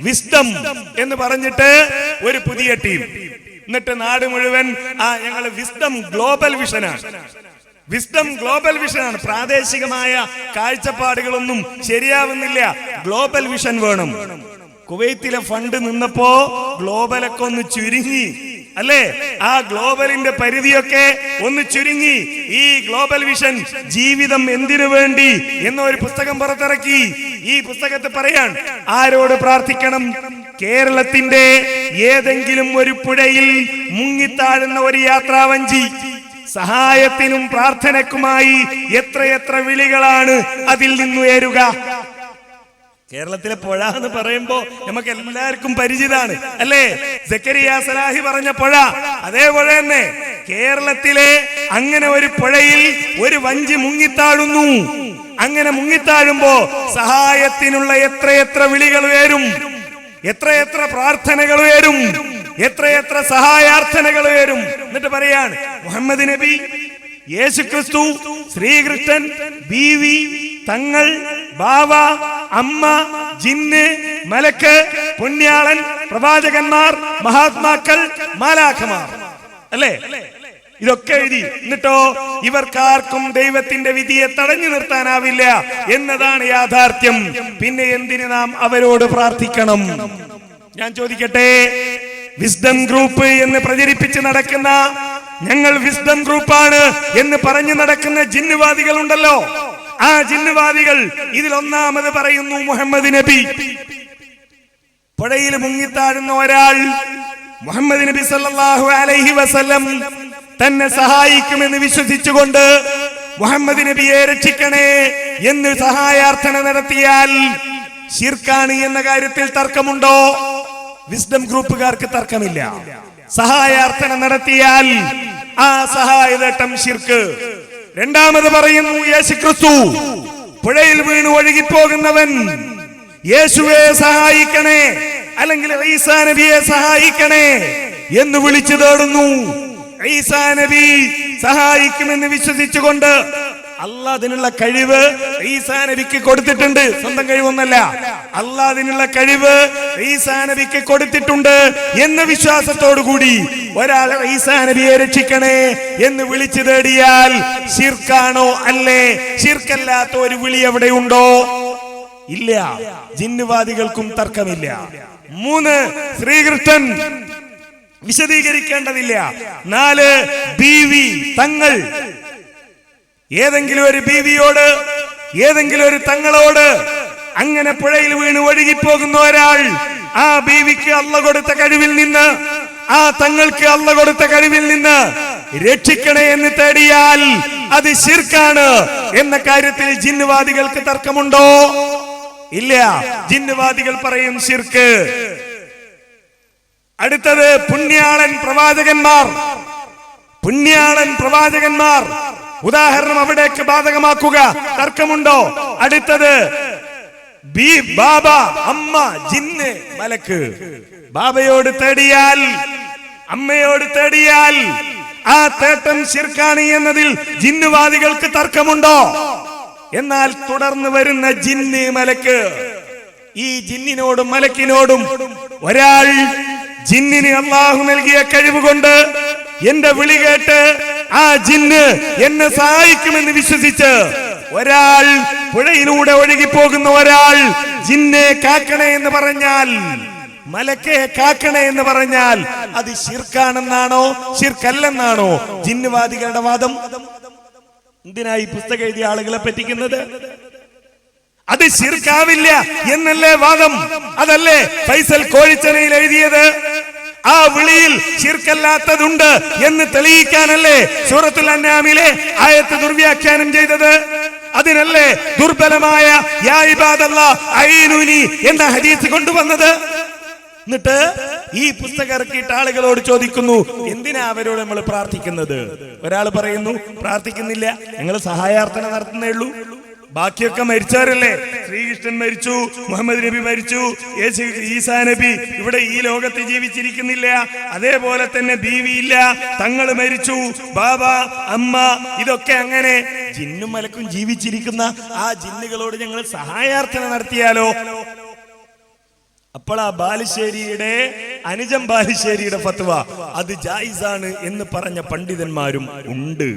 Wisdom എന്ന് പറഞ്ഞിട്ട് ഒരു പുതിയ ടീം എന്നിട്ട് നാട് മുഴുവൻ ആ ഞങ്ങൾ വിസ്ഡം ഗ്ലോബൽ വിഷനാണ് വിസ്ഡം ഗ്ലോബൽ വിഷനാണ് പ്രാദേശികമായ കാഴ്ചപ്പാടുകളൊന്നും ശരിയാവുന്നില്ല. ഗ്ലോബൽ വിഷൻ വേണം. കുവൈത്തിലെ ഫണ്ട് നിന്നപ്പോ ഗ്ലോബലൊക്കെ ഒന്ന് ചുരുങ്ങി. അല്ലേ? ആ ഗ്ലോബലിന്റെ പരിധിയൊക്കെ ഒന്ന് ചുരുങ്ങി. ഈ ഗ്ലോബൽ വിഷൻ ജീവിതം എന്തിനു വേണ്ടി എന്നൊരു പുസ്തകം പുറത്തിറക്കി. ഈ പുസ്തകത്തെ പറയാൻ ആരോട് പ്രാർത്ഥിക്കണം? കേരളത്തിന്റെ ഏതെങ്കിലും ഒരു പുഴയിൽ മുങ്ങിത്താഴുന്ന ഒരു യാത്രാവഞ്ചി. സഹായത്തിനും പ്രാർത്ഥനക്കുമായി എത്രയെത്ര വിളികളാണ് അതിൽ നിന്നുയരുക കേരളത്തിലെ പുഴ എന്ന് പറയുമ്പോ നമുക്ക് എല്ലാവർക്കും പരിചിതാണ് അല്ലേ? സക്കരിയ സലാഹി പറഞ്ഞ പുഴ അതേ പുഴ തന്നെ. കേരളത്തിലെ അങ്ങനെ ഒരു പുഴയിൽ ഒരു വഞ്ചി മുങ്ങിത്താഴുന്നു. അങ്ങനെ മുങ്ങിത്താഴുമ്പോ സഹായത്തിനുള്ള എത്രയെത്ര വിളികൾ ഉയരും എത്രയെത്ര പ്രാർത്ഥനകൾ ഉയരും എത്രയെത്ര സഹായാർത്ഥനകൾ ഉയരും എന്നിട്ട് പറയാണ് മുഹമ്മദ് നബി യേശുക്രിസ്തു ശ്രീകൃഷ്ണൻ ബീവി തങ്ങൾ ബാവ അമ്മ ജിന്ന് മലക്ക് പുണ്യാളൻ പ്രവാചകന്മാർ മഹാത്മാക്കൾ മാലാഖമാർ. അല്ലേ? ഇതൊക്കെ എഴുതി. എന്നിട്ടോ ഇവർക്കാർക്കും ദൈവത്തിന്റെ വിധിയെ തടഞ്ഞു നിർത്താനാവില്ല എന്നതാണ് യാഥാർത്ഥ്യം. പിന്നെ എന്തിന് നാം അവരോട് പ്രാർത്ഥിക്കണം? ഞാൻ ചോദിക്കട്ടെ വിസ്ഡം ഗ്രൂപ്പ് എന്ന് പ്രചരിപ്പിച്ച് നടക്കുന്ന ഞങ്ങൾ വിസ്ഡം ഗ്രൂപ്പാണ് എന്ന് പറഞ്ഞു നടക്കുന്ന ജിന്നുവാദികൾ ഉണ്ടല്ലോ ആ ജിന്നുവാദികൾ ഇതിൽ ഒന്നാമത് പറയുന്നു മുഹമ്മദ് നബി. പുഴയിൽ മുങ്ങിത്താഴുന്ന ഒരാൾ മുഹമ്മദ് നബി സല്ലാഹു അലൈഹി വസല്ലം തന്നെ സഹായിക്കുമെന്ന് വിശ്വസിച്ചുകൊണ്ട് മുഹമ്മദ് നബിയെ രക്ഷിക്കണേ എന്ന് സഹായാർത്ഥന നടത്തിയാൽ ശിർക്കാണ് എന്ന കാര്യത്തിൽ തർക്കമുണ്ടോ? വിസ്ഡം ഗ്രൂപ്പുകാർക്ക് തർക്കമില്ല. സഹായാർത്ഥന നടത്തിയാൽ ആ സഹായതട്ടം ശിർക്ക്. രണ്ടാമത് പറയുന്നു യേശു ക്രിസ്തു പുഴയിൽ വീണ് ഒഴുകിപ്പോകുന്നവൻ യേശുവെ സഹായിക്കണേ അല്ലെങ്കിൽ ഈസാ നബിയെ സഹായിക്കണേ എന്ന് വിളിച്ചു തേടുന്നു. ഈസാ നബി സഹായിക്കുമെന്ന് വിശ്വസിച്ചുകൊണ്ട് അള്ളാഹ് അതിനുള്ള കഴിവ് ഈസാ നബിക്ക് കൊടുത്തിട്ടുണ്ട്. സ്വന്തം കഴിവൊന്നല്ല. അല്ല അതിനുള്ള കഴിവ് ഈസാ നബിക്ക് കൊടുത്തിട്ടുണ്ട് എന്ന വിശ്വാസത്തോടു കൂടി ഒരാൾ ഈസാ നബിയെ രക്ഷിക്കണേ എന്ന് വിളിച്ചു തേടിയാൽ ശിർക്കാണോ അല്ലേ? ഷിർക്കല്ലാത്ത ഒരു വിളി എവിടെയുണ്ടോ ഇല്ല. ജിന്നുവാദികൾക്കും തർക്കമില്ല. മൂന്ന് ശ്രീകൃഷ്ണൻ വിശദീകരിക്കേണ്ടതില്ല. നാല് ബീവി തങ്ങൾ ഏതെങ്കിലും ഒരു ബീവിയോട് ഏതെങ്കിലും ഒരു തങ്ങളോട് അങ്ങനെ പുഴയിൽ വീണ് ഒഴുകിപ്പോകുന്ന ഒരാൾ ആ ബീവിക്ക് അല്ല കൊടുത്ത കഴിവിൽ നിന്ന് ആ തങ്ങൾക്ക് അല്ല കൊടുത്ത കഴിവിൽ നിന്ന് രക്ഷിക്കണേ എന്ന് തേടിയാൽ അത് ശിർക്കാണ് എന്ന കാര്യത്തിൽ ജിന്നുവാദികൾക്ക് തർക്കമുണ്ടോ? ഇല്ല. ജിന്നുവാദികൾ പറയും ശിർക്ക്. അടുത്തത് പുണ്യാളൻ പ്രവാചകന്മാർ. പുണ്യാളൻ പ്രവാചകന്മാർ. ഉദാഹരണം അവിടേക്ക് ബാധകമാക്കുക. തർക്കമുണ്ടോ? അടുത്തത് ബി ബാബ അമ്മ ജിന്ന് മലക്ക്. ബാബയോട് തേടിയാൽ അമ്മയോട് തേടിയാൽ ആ തേട്ടം ശിർക്കാണ് എന്നതിൽ ജിന്നുവാദികൾക്ക് തർക്കമുണ്ടോ? എന്നാൽ തുടർന്ന് വരുന്ന ജിന്ന് മലക്ക്. ഈ ജിന്നിനോടും മലക്കിനോടും ഒരാൾ ജിന്നിന് അള്ളാഹു നൽകിയ കഴിവ് കൊണ്ട് എന്റെ വിളി കേട്ട് ആ ജിന്ന് എന്നെ സഹായിക്കുമെന്ന് വിശ്വസിച്ച് ഒരാൾ പുഴയിലൂടെ ഒഴുകിപ്പോകുന്ന ഒരാൾ ജിന്നെ കാക്കണേ എന്ന് പറഞ്ഞാൽ മലക്കെ കാക്കണേ എന്ന് പറഞ്ഞാൽ അത് ശിർക്കാണെന്നാണോ ശിർക്കല്ലെന്നാണോ? ജിന്നുവാദികളുടെ വാദം. എന്തിനായി പുസ്തകം എഴുതിയ ആളുകളെ പറ്റിക്കുന്നത്? അത് ശിർക്കാവില്ല എന്നല്ലേ വാദം? അതല്ലേ ഫൈസൽ കോഴിച്ചനയിൽ എഴുതിയത്? ആ വിളിയിൽ ശിർക്കല്ലാത്തതുണ്ട് എന്ന് തെളിയിക്കാനല്ലേ സൂറത്തുൽ അന്നാമിലെ ആയത്ത് ദുർവ്യാഖ്യാനം ചെയ്തത്? അതിനല്ലേ ദുർബലമായ എന്ന ഹദീസ് കൊണ്ടുവന്നത്? എന്നിട്ട് ഈ പുസ്തകം ഇറക്കിയിട്ട് ആളുകളോട് ചോദിക്കുന്നു എന്തിനാ അവരോട് നമ്മൾ പ്രാർത്ഥിക്കുന്നത്? ഒരാൾ പറയുന്നു പ്രാർത്ഥിക്കുന്നില്ല. ഞങ്ങൾ സഹായാർത്ഥന നടത്തുന്നേ ഉള്ളൂ. ബാക്കിയൊക്കെ മരിച്ചവരല്ലേ? ശ്രീകൃഷ്ണൻ മരിച്ചു മുഹമ്മദ് നബി മരിച്ചു യേശു ഈസാ നബി ഇവിടെ ഈ ലോകത്ത് ജീവിച്ചിരിക്കുന്നില്ല അതേപോലെ തന്നെ ബീവിയില്ല തങ്ങൾ മരിച്ചു ബാബ അമ്മ ഇതൊക്കെ അങ്ങനെ ജിന്നും മലക്കും ജീവിച്ചിരിക്കുന്ന ആ ജിന്നുകളോട് ഞങ്ങൾ സഹായാർത്ഥന നടത്തിയാലോ? അപ്പോൾ ആ ബാലുശ്ശേരിയുടെ അനുജം ബാലുശ്ശേരിയുടെ ഫത്വ അത് ജായിസാണ് എന്ന് പറഞ്ഞ പണ്ഡിതന്മാരും ഉണ്ട്.